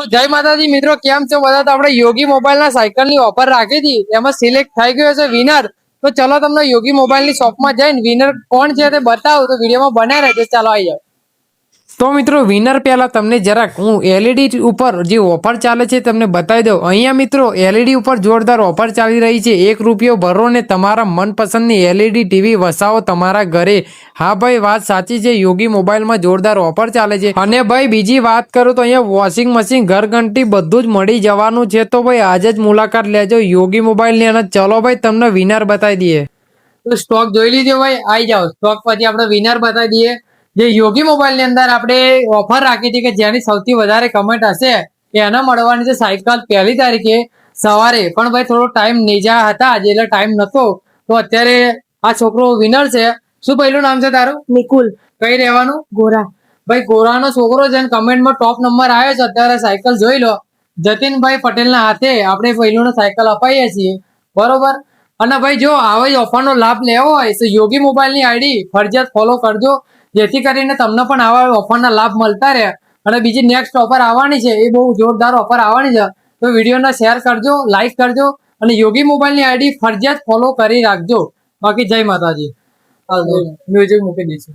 તો જય માતાજી, મિત્રો, કેમ છો? બધા તો આપણે યોગી મોબાઈલ ના સાયકલની ઓફર રાખી હતી. એમાં સિલેક્ટ થઈ ગયો છે વિનર તો ચલો તમને યોગી મોબાઈલની શોપમાં જઈને વિનર કોણ છે તે બતાવો. તો વિડીયોમાં બનાવી રહેજો ચાલો આવી જાઓ. તો મિત્રો વિનર પહેલાં તમને જરાક હું એલઈડી ઉપર જે ઓફર ચાલે છે તમને બતાવી દઉં. અહીંયા મિત્રો એલઈડી ઉપર જોરદાર ઓફર ચાલી રહી છે. એક રૂપિયો ભરો ને તમારા મનપસંદની એલઈડી ટીવી વસાવો તમારા ઘરે. હા ભાઈ, વાત સાચી છે. યોગી મોબાઈલમાં જોરદાર ઓફર ચાલે છે. અને ભાઈ, બીજી વાત કરું તો અહીંયા વોશિંગ મશીન ઘરઘંટી બધું જ મળી જવાનું છે. તો ભાઈ, આજે જ મુલાકાત લેજો યોગી મોબાઈલની અને ચલો ભાઈ, તમને વિનર બતાવી દઈએ. તો સ્ટોક જોઈ લીધો ભાઈ? આવી જાઓ. સ્ટોક પછી આપણે વિનર બતાવી દઈએ. જે યોગી મોબાઈલની અંદર આપણે ઓફર રાખી હતી કે જેની સૌથી વધારે કમેન્ટ હશે એને મળવાની છે સાયકલ પહેલી તારીખે સવારે. પણ ભાઈ થોડો ટાઈમ નેજા હતા આજે એટલે ટાઈમ નતો. તો અત્યારે આ છોકરો વિનર છે. શું પહેલું નામ છે તારું? નિકુલ. કઈ રહેવાનું? ગોરા. ભાઈ ગોરાનો છોકરો છે કમેન્ટમાં ટોપ નંબર આવ્યો છે. અત્યારે સાયકલ જોઈ લો. જતીનભાઈ પટેલના હાથે આપણે પહેલું સાયકલ અપાઈએ છીએ. બરોબર? અને ભાઈ જો આવા ઓફરનો લાભ લેવો હોય તો યોગી મોબાઈલની આઈડી ફરજિયાત ફોલો કરજો. જેથી કરીને તમને પણ આવા ઓફરના લાભ મળતા રહે. અને બીજી નેક્સ્ટ ઓફર આવવાની છે એ બહુ જોરદાર ઓફર આવવાની છે. તો વિડીયોને શેર કરજો લાઈક કરજો અને યોગી મોબાઈલની આઈડી ફરજિયાત ફોલો કરી રાખજો. બાકી જય માતાજી. મ્યુઝિક મૂકી દઈશું.